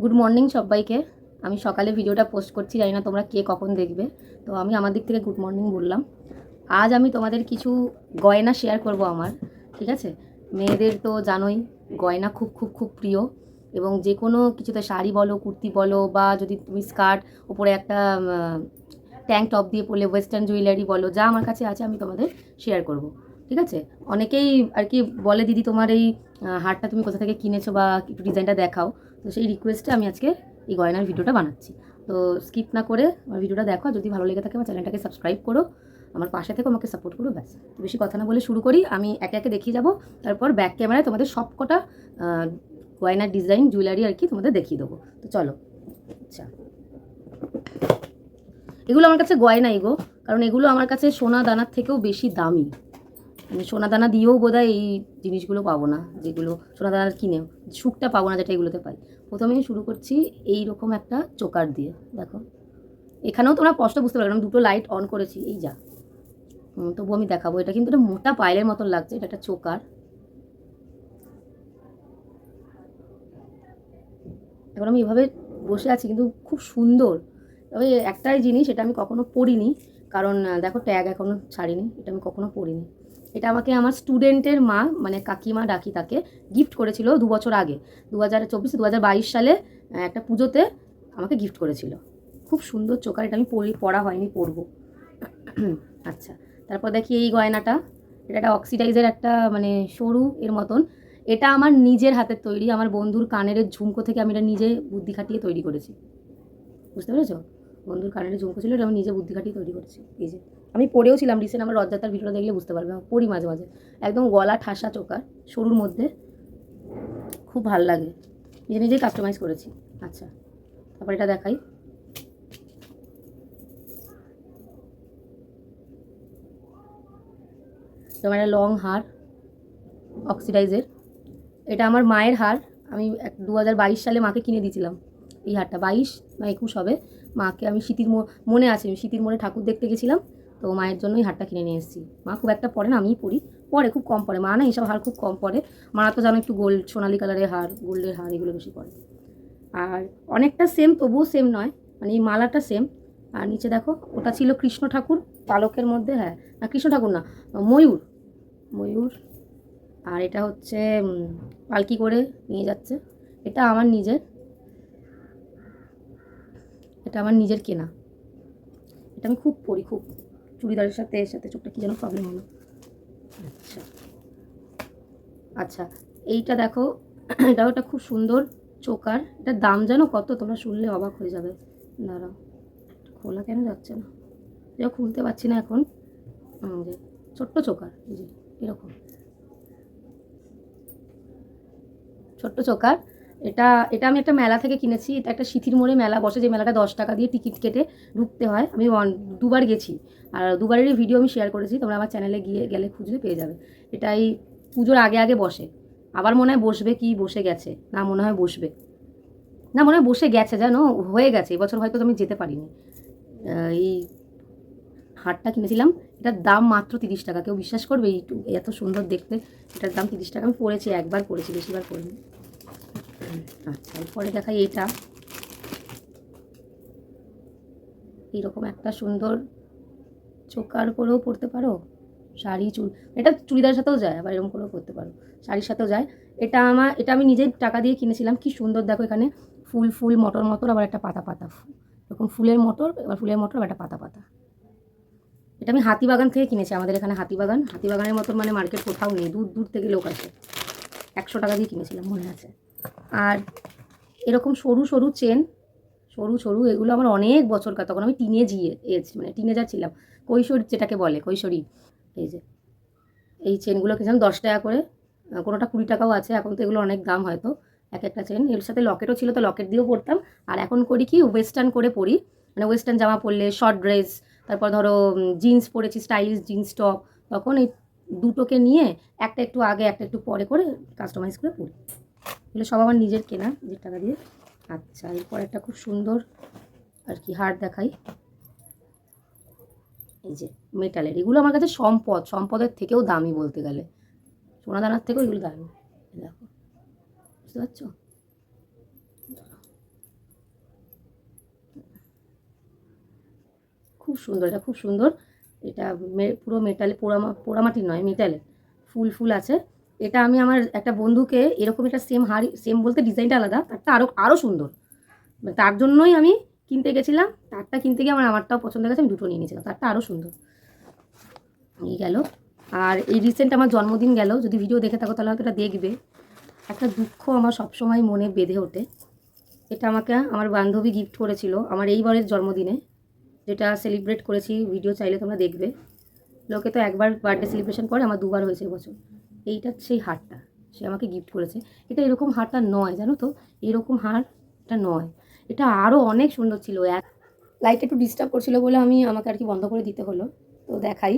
Good morning সবাইকে। আমি সকালে ভিডিওটা পোস্ট করছি, জানি না তোমরা কে কখন দেখবে। তো আমি আমার দিক থেকে গুড মর্নিং বললাম। আজ আমি তোমাদের কিছু গয়না শেয়ার করব আমার, ঠিক আছে? মেয়েদের তো জানোই, গয়না খুব খুব খুব প্রিয়। এবং যে কোনো কিছুতে শাড়ি বলো, কুর্তি বলো, বা যদি তুমি স্কার্ট উপরে একটা ট্যাঙ্ক টপ দিয়ে পরলে ওয়েস্টার্ন জুয়েলারি বলো, যা আমার কাছে আছে আমি তোমাদের শেয়ার করব, ঠিক আছে? অনেকেই আর কি বলে, দিদি, তোমার এই হারটা তুমি কোথা থেকে কিনেছো বা একটু ডিজাইনটা দেখাও। তো সেই রিকোয়েস্টে আমি আজকে এই গয়নার ভিডিওটা বানাচ্ছি। তো স্কিপ না করে আমার ভিডিওটা দেখো যদি ভালো লেগে থাকে আমার চ্যানেলটাকে সাবস্ক্রাইব করো, আমার পাশে থেকে আমাকে সাপোর্ট করো, ব্যাস। বেশি কথা না বলে শুরু করি, আমি একে একে দেখিয়ে যাব, তারপর ব্যাক ক্যামেরায় তোমাদের সব কটা গয়নার ডিজাইন জুয়েলারি আর কি তোমাদের দেখিয়ে দেবো। তো চলো আচ্ছা। এগুলো আমার কাছে গয়নাই গো, কারণ এগুলো আমার কাছে সোনা দানার থেকেও বেশি দামি। সোনা দানা দিয়েও বোধহয় এই জিনিসগুলো পাবো না, যেগুলো সোনা দানা কিনেও সুখটা পাবো না যেটা এগুলোতে পাই। প্রথমে শুরু করছি এই রকম একটা চোকার দিয়ে, দেখো। এখানেও তোমরা স্পষ্ট বুঝতে পারবে আমি দুটো লাইট অন করেছি, এই যা। তবুও আমি দেখাবো, এটা কিন্তু একটা মোটা পায়েলের মতন লাগছে, এটা একটা চোকার। এখন আমি এভাবে বসে আছি, কিন্তু খুব সুন্দর। তবে একটাই জিনিস, এটা আমি কখনো পরিনি কারণ, দেখো, ট্যাগ এখনও ছাড়িনি, এটা আমি কখনো পরিনি এটা আমাকে আমার স্টুডেন্টের মা মানে কাকিমা ডাকি তাকে গিফট করেছিল দু বছর আগে। দু হাজার দু হাজার বাইশ সালে একটা পুজোতে আমাকে গিফট করেছিল। খুব সুন্দর চোকার, এটা আমি পরি পরা হয়নি পরবো আচ্ছা তারপর দেখি এই গয়নাটা। এটা একটা অক্সিডাইজের একটা মানে সরু এর মতন। এটা আমার নিজের হাতের তৈরি, আমার বন্ধুর কানের ঝুমকো থেকে আমি এটা নিজে বুদ্ধি খাটিয়ে তৈরি করেছি। বুঝতে পেরেছ? বন্ধুর কানের ঝুমকো ছিল, এটা আমি নিজে বুদ্ধি খাটিয়ে তৈরি করেছি, এই যে। আমি পড়েও ছিলাম রিসেন্ট আমার রথযাত্রার ভিডিওটা দেখলে বুঝতে পারবে পড়ি মাঝে মাঝে। একদম গলা ঠাসা চোকার সরুর মধ্যে। খুব ভালো লাগে। নিজে নিজেই কাস্টমাইজ করেছি। আচ্ছা তারপর এটা দেখাই। তোমার একটা লং হার অক্সিডাইজের এটা আমার মায়ের হার আমি এক দু সালে মাকে কিনে দিয়েছিলাম এই হারটা বাইশ না একুশ হবে। মাকে আমি শীতির মনে আছে শীতির মনে ঠাকুর দেখতে গেছিলাম। তো মায়ের জন্য এই হারটা কিনে নিয়ে এসেছি। মা খুব একটা পরে না, আমিই পরি। পরে খুব কম পরে। মা না, এইসব হার খুব কম পরে। মা তো জানো একটু গোল্ড, সোনালি কালারের হার, গোল্ডের হার এগুলো বেশি পরে। আর অনেকটা সেম তবুও সেম নয়। মানে এই মালাটা সেম আর নিচে দেখো, ওটা ছিল কৃষ্ণ ঠাকুর, পালকের মধ্যে হ্যাঁ। না, কৃষ্ণ ঠাকুর না, ময়ূর। ময়ূর। আর এটা হচ্ছে পালকি করে নিয়ে যাচ্ছে। এটা আমার নিজের। এটা আমার নিজের কেনা। এটা আমি খুব পরি, খুব। চুড়িদারের সাথে, এর সাথে চোখটা কী যেন প্রবলেম হলো? আচ্ছা আচ্ছা এইটা দেখো, এটাও একটা খুব সুন্দর চোকার। এটার দাম জানো কত, তোমরা শুনলে অবাক হয়ে যাবে। দাঁড়াও খোলা কেন যাচ্ছে না? যা খুলতে পারছি না এখন। যে ছোট্ট চোকার যে, এরকম। ছোট্ট চোকার এটা এটা আমি একটা মেলা থেকে কিনেছি। এটা একটা সিথির মোড়ে মেলা বসে, যে মেলাটা দশ টাকা দিয়ে টিকিট কেটে ঢুকতে হয়। আমি দুবার গেছি। আর দুবারেরই ভিডিও আমি শেয়ার করেছি, তোমরা আমার চ্যানেলে গিয়ে, গেলে খুঁজলে পেয়ে যাবে। এটা এই পুজোর আগে আগে বসে। আবার মনে হয় বসবে কি, বসে গেছে। না, মনে হয় বসবে। না, মনে হয় বসে গেছে, জানো? হয়ে গেছে। এবছর হয়তো আমি যেতে পারিনি। এই হারটা কিনেছিলাম। এটার দাম মাত্র তিরিশ টাকা। কেউ বিশ্বাস করবে, এই এত সুন্দর দেখতে। এটার দাম তিরিশ টাকা। আমি পড়েছি, একবার পড়েছি, বেশিবার পড়িনি। আচ্ছা এরপরে দেখাই এটা। এইরকম একটা সুন্দর চোকার করেও পরতে পারো। শাড়ি, চুল, এটা চুড়িদার সাথেও যায়, আবার এরকম করেও করতে পারো। শাড়ির সাথেও যায়। এটা আমার এটা আমি নিজেই টাকা দিয়ে কিনেছিলাম। কি সুন্দর, দেখো এখানে ফুল ফুল, মটর মটর, আবার একটা পাতা পাতা এরকম ফুলের মটর, এবার ফুলের মটর, আবার একটা পাতা পাতা। এটা আমি হাতিবাগান থেকে কিনেছি, আমাদের এখানে হাতিবাগান। হাতিবাগানের মতন মানে মার্কেট কোথাও নেই, দূর দূর থেকে লোক আসে। একশো টাকা দিয়ে কিনেছিলাম, মনে আছে। আর এরকম সরু সরু চেন, সরু সরু, এগুলো আমার অনেক বছর কার, তখন আমি টিনে জিয়ে এজ মানে টিনেজার ছিলাম। কৈশোর যেটাকে বলে, কৈশোরী, এই যে, এই চেনগুলো কিনছিলাম দশ টাকা করে কোনোটা কুড়ি টাকাও আছে, এখন তো এগুলো অনেক দাম হয়তো, এক একটা চেন। এর সাথে লকেটও ছিল তো, লকেট দিয়েও পরতাম। আর এখন করি কি ওয়েস্টার্ন করে পরি মানে ওয়েস্টার্ন জামা পরলে শর্ট ড্রেস তারপর ধরো জিন্স পরেছি স্টাইলিশ জিন্স টপ তখন এই দুটোকে নিয়ে একটা একটু আগে, একটা একটু পরে করে কাস্টমাইজ করে পরি। এগুলো সব আমার নিজের কেনা নিজের টাকা দিয়ে। আচ্ছা এরপর একটা খুব সুন্দর আর কি হার দেখাই। এই যে মেটালের, এগুলো আমার কাছে সম্পদ, সম্পদের থেকেও দামি বলতে গেলে। সোনা দানার থেকেও এগুলো দামি। দেখো, বুঝতে পারছ? খুব সুন্দর, এটা খুব সুন্দর। এটা পুরো মেটালে, পোড়ামা পোড়ামাটি নয় মেটালে ফুল ফুল আছে। এটা আমি আমার একটা বন্ধুকে এরকম একটা সেম হাড়ি সেম বলতে ডিজাইনটা আলাদা, তারটা আরও আরও সুন্দর। মানে তার জন্যই আমি কিনতে গেছিলাম, তারটা কিনতে গিয়ে আমার, আমারটাও পছন্দ গেছে আমি দুটো নিয়ে নিয়েছিলাম, তারটা আরও সুন্দর। এই গেল। আর এই রিসেন্ট আমার জন্মদিন গেল, যদি ভিডিও দেখে থাকো তাহলে হয়তো এটা দেখবে। একটা দুঃখ আমার সবসময় মনে বেঁধে ওঠে। এটা আমাকে, আমার বান্ধবী গিফট করেছিল আমার এইবারের জন্মদিনে, যেটা সেলিব্রেট করেছি ভিডিও চাইলে তোমরা দেখবে। লোকে তো একবার বার্থডে সেলিব্রেশন করে, আমার দুবার হয়েছে এবছর এইটা সেই হারটা, সে আমাকে গিফট করেছে। এটা এরকম হারটা নয়, জানো তো? এরকম হারটা নয়। এটা আরও অনেক সুন্দর ছিল। এক লাইট একটু ডিস্টার্ব করছিল বলে আমি আমাকে আর কি বন্ধ করে দিতে হলো। তো দেখাই।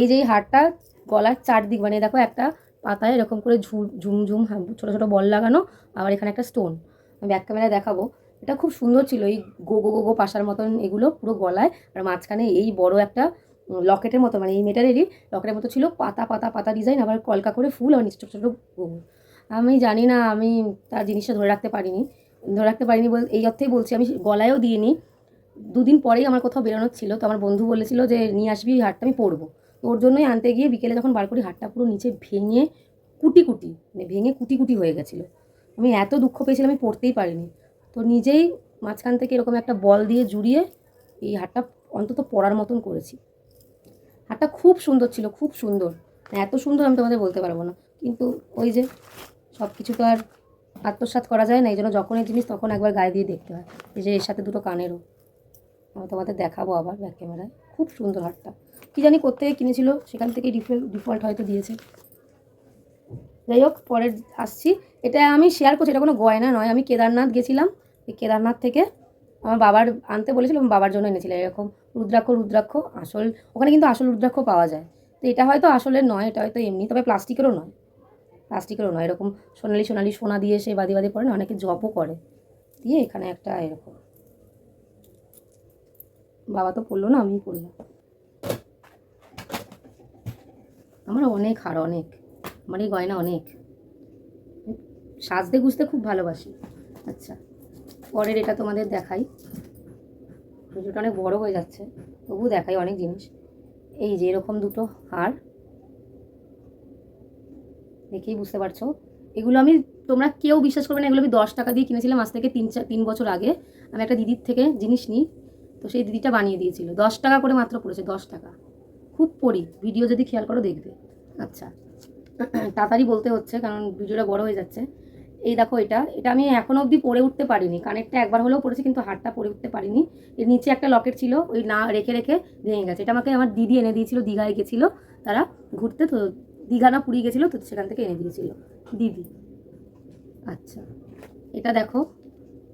এই যে হারটা গলার চারদিক মানে দেখো একটা পাতায় এরকম করে ঝুম ঝুমঝুম ছোটো ছোটো বল লাগানো, আবার এখানে একটা স্টোন আমি ব্যাক ক্যামেরায় দেখাবো। এটা খুব সুন্দর ছিল। এই গো গো গো গো, পাশার মতন এগুলো পুরো গলায়। আর মাঝখানে এই বড় একটা লকেটের মতো মানে এই মেটারেরই লকেটের মতো ছিল, পাতা পাতা পাতা ডিজাইন আবার কলকা করে ফুল আর নিচে ছোটো ছোটো আমি জানি না, আমি তার জিনিসটা ধরে রাখতে পারিনি। ধরে রাখতে পারিনি বল, এই অর্থেই বলছি, আমি গলায়ও দিইনি। দুদিন পরেই আমার কোথাও বেরোনোর ছিল, তো আমার বন্ধু বলেছিল যে, নিয়ে আসবি, এই হারটা আমি পরবো। তো ওর জন্যই আনতে গিয়ে বিকেলে যখন বার করি, হারটা পুরো নিচে ভেঙে কুটি কুটি মানে ভেঙে কুটি কুটি হয়ে গেছিল। আমি এত দুঃখ পেয়েছিলাম, আমি পড়তেই পারিনি। তো নিজেই মাঝখান থেকে এরকম একটা বল দিয়ে জুড়িয়ে এই হারটা অন্তত পড়ার মতন করেছি। হারটা খুব সুন্দর ছিল, খুব সুন্দর। এত সুন্দর আমি তোমাদের বলতে পারব না। কিন্তু ওই যে সব কিছু তো আর আত্মসাৎ করা যায় না, এই জন্য যখন এই জিনিস তখন একবার গায়ে দিয়ে দেখতে হয়। এই যে এর সাথে দুটো কানেরও। আমি তোমাদের দেখাবো আবার ব্যাক ক্যামেরায়। খুব সুন্দর হারটা কী জানি কোথেকে কিনেছিল, সেখান থেকে ডিফল্ট ডিফল্ট হয়তো দিয়েছে। যাই হোক পরে আসছি। এটা আমি শেয়ার করছি, এটা কোনো গয়না নয়। আমি কেদারনাথ গেছিলাম, এই কেদারনাথ থেকে আমার বাবার আনতে বলেছিলাম বাবার জন্য এনেছিলাম এরকম রুদ্রাক্ষ রুদ্রাক্ষ, আসল, ওখানে কিন্তু আসল রুদ্রাক্ষ পাওয়া যায়। তো এটা হয়তো আসলের নয়, এটা হয়তো এমনি, তবে প্লাস্টিকেরও নয়। প্লাস্টিকেরও নয়, এরকম সোনালি সোনালি সোনা দিয়ে সে বাদি বাদি পরে না, অনেকে জপও করে। দিয়ে এখানে একটা এরকম। বাবা তো পড়ল না আমিই পড়লাম। আমার অনেক হার, অনেক। আমার এই গয়না অনেক। সাজতে গুজতে খুব ভালোবাসি। আচ্ছা। পরের এটা তোমাদের দেখাই। ভিডিওটা অনেক বড় হয়ে যাচ্ছে তবু দেখাই অনেক জিনিস। এই যে এরকম দুটো হার, দেখেই বুঝতে পারছ। এগুলো আমি, তোমরা কেউ বিশ্বাস করবে না, এগুলো আমি দশ টাকা দিয়ে কিনেছিলাম আজ থেকে তিন চার তিন বছর আগে। আমি একটা দিদির থেকে জিনিস নিই, তো সেই দিদিটা বানিয়ে দিয়েছিল। দশ টাকা করে মাত্র পড়েছে, দশ টাকা। খুব পড়ি ভিডিও যদি খেয়াল করো দেখবে। আচ্ছা তাড়াতাড়ি বলতে হচ্ছে, কারণ ভিডিওটা বড় হয়ে যাচ্ছে। এই দেখো এটা এটা আমি এখনও অবধি পরে উঠতে পারিনি। কানেরটা একবার হলেও পড়েছি, কিন্তু হারটা পরে উঠতে পারিনি। এর নিচে একটা লকেট ছিল, ওই না রেখে রেখে ভেঙে গেছে। এটা আমাকে আমার দিদি এনে দিয়েছিল, দীঘায় গেছিল। তারা ঘুরতে তো দীঘা না পুরী গেছিল, তো সেখান থেকে এনে দিয়েছিল। দিদি। আচ্ছা। এটা দেখো,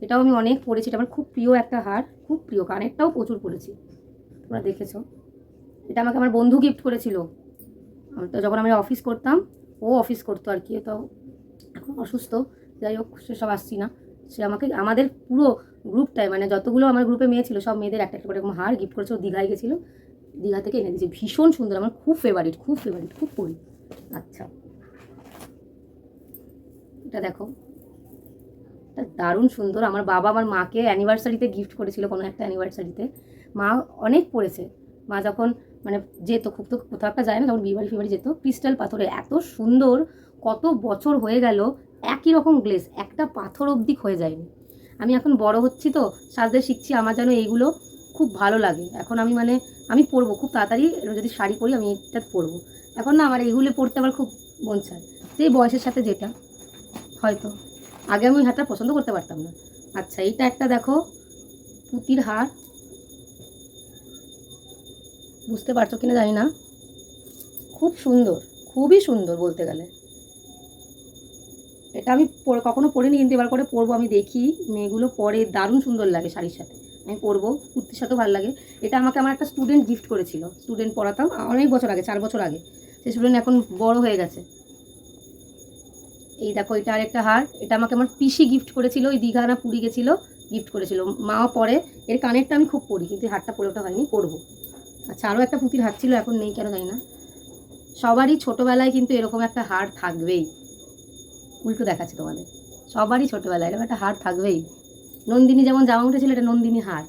এটাও আমি অনেক পড়েছি, এটা আমার খুব প্রিয় একটা হার, খুব প্রিয়। কানেরটাও প্রচুর পড়েছি। তোমরা দেখেছ। এটা আমাকে আমার বন্ধু গিফট করেছিল। তো যখন আমি অফিস করতাম, ও অফিস করতো আর কি, তো অসুস্থ, যাই হোক সেসব আসছি না। সে আমাকে, আমাদের পুরো গ্রুপটায় মানে যতগুলো আমার গ্রুপে মেয়ে ছিল, সব মেয়েদের একটা একটা করে এরকম হার গিফট করেছে। ও দীঘায় গেছিল, দীঘা থেকে এনে দিয়েছে। ভীষণ সুন্দর, আমার খুব ফেভারিট খুব ফেভারিট খুব পড়ি আচ্ছা। এটা দেখো। এটা দারুণ সুন্দর। আমার বাবা আমার মাকে অ্যানিভার্সারিতে গিফট করেছিল কোনো একটা অ্যানিভার্সারিতে মা অনেক পড়েছে। মা যখন মানে যেত, খুব তো কোথাও একটা যায় না তখন বিয়েবাড়ি ফিবাড়ি যেত, ক্রিস্টাল পাথরে এত সুন্দর কত বছর হয়ে গেল একই রকম গ্লেস একটা পাথর অবধি হয়ে যায়নি। আমি এখন বড় হচ্ছি তো, সাজতে শিখছি আমার যেন এইগুলো খুব ভালো লাগে। এখন আমি মানে আমি পরবো, খুব তাড়াতাড়ি যদি শাড়ি পরি আমি এটা পরবো। এখন না, আমার এইগুলো পরতে আমার খুব মন চায়। যেই বয়সের সাথে যেটা, হয়তো। আগে আমি ওই হারটা পছন্দ করতে পারতাম না। আচ্ছা এইটা একটা দেখো, পুতির হার। বুঝতে পারছ কিনা জানি না। খুব সুন্দর, খুবই সুন্দর বলতে গেলে। এটা আমি কখনো পরিনি কিন্তু এবার করে পরবো আমি দেখি মেয়েগুলো পরে দারুণ সুন্দর লাগে শাড়ির সাথে। আমি পরবো, কুর্তির সাথেও ভালো লাগে। এটা আমাকে আমার একটা স্টুডেন্ট গিফট করেছিল। স্টুডেন্ট পড়াতাম অনেক বছর আগে, চার বছর আগে। সেই স্টুডেন্ট এখন বড় হয়ে গেছে। এই দেখো, এটা আরেকটা হার। এটা আমাকে আমার পিসি গিফট করেছিল, ওই দীঘা না পুরী গেছিল গিফট করেছিল। মাও পরে। এর কানেরটা আমি খুব পরি, কিন্তু হারটা পরে ওটা হয়নি, পরবো। আচ্ছা আরও একটা পুঁতির হার ছিল, এখন নেই, কেন জানি না। সবারই ছোটোবেলায় কিন্তু এরকম একটা হার থাকবেই। উল্টো দেখাচ্ছে তোমাদের। সবারই ছোটোবেলায় এরকম একটা হার থাকবেই। নন্দিনী যেমন জামা উঠেছিল এটা নন্দিনী হার।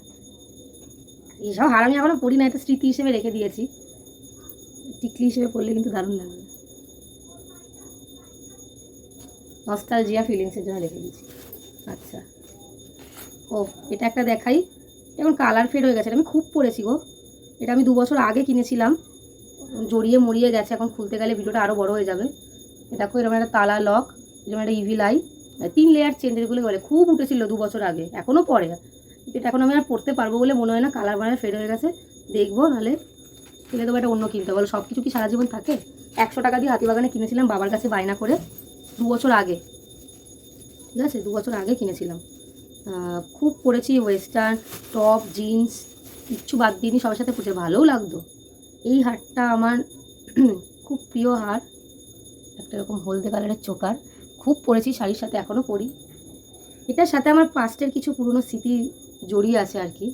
এসব হার আমি এখনও পড়ি না, এটা স্মৃতি হিসেবে রেখে দিয়েছি। টিকলি হিসেবে পড়লে কিন্তু দারুণ লাগবে। নস্টালজিয়া ফিলিংসের জন্য রেখে দিয়েছি। আচ্ছা। ও, এটা একটা দেখাই। এখন কালার ফেড হয়ে গেছে আমি খুব পড়েছি গো। এটা আমি দু বছর আগে কিনেছিলাম। জড়িয়ে মরিয়ে গেছে, এখন খুলতে গেলে ভিডিওটা আরও বড় হয়ে যাবে। দেখো, এরকম একটা তালা লক এরকম একটা ইভি লাই তিন লেয়ার চেন যেগুলো বলে খুব উঠেছিল দু বছর আগে এখনও পরে এটা এখন আমি আর পড়তে পারব বলে মনে হয় না কালার বানার ফেড হয়ে গেছে। দেখব, নাহলে ফেলে দেবো একটা অন্য কিনতে। বলো সব কিছু কি সারা জীবন থাকে? একশো টাকা দিয়ে হাতিবাগানে কিনেছিলাম বাবার কাছে বায়না করে দু বছর আগে। ঠিক আছে, দু বছর আগে কিনেছিলাম। খুব পরেছি ওয়েস্টার্ন টপ জিন্স কিচ্ছু বাদ দিইনি, সবার সাথে পুজো ভালোও লাগতো। এই হারটা আমার খুব প্রিয় হার। একটা এরকম হলদে কালারের চোকার। খুব পরেছি শাড়ির সাথে এখনও পরি। এটার সাথে আমার পাস্টের কিছু পুরনো স্মৃতি জড়িয়ে আছে আর কি।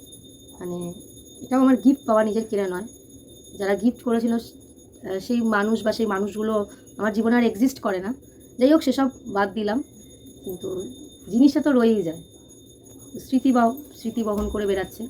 মানে এটাও আমার গিফট পাওয়া নিজের কেনা নয়। যারা গিফট করেছিল সেই মানুষ বা সেই মানুষগুলো আমার জীবনে আর এক্সিস্ট করে না। যাই হোক, সেসব বাদ দিলাম। কিন্তু জিনিসটা তো রয়েই যায়। স্মৃতি বা, স্মৃতি বহন করে বেড়াচ্ছে।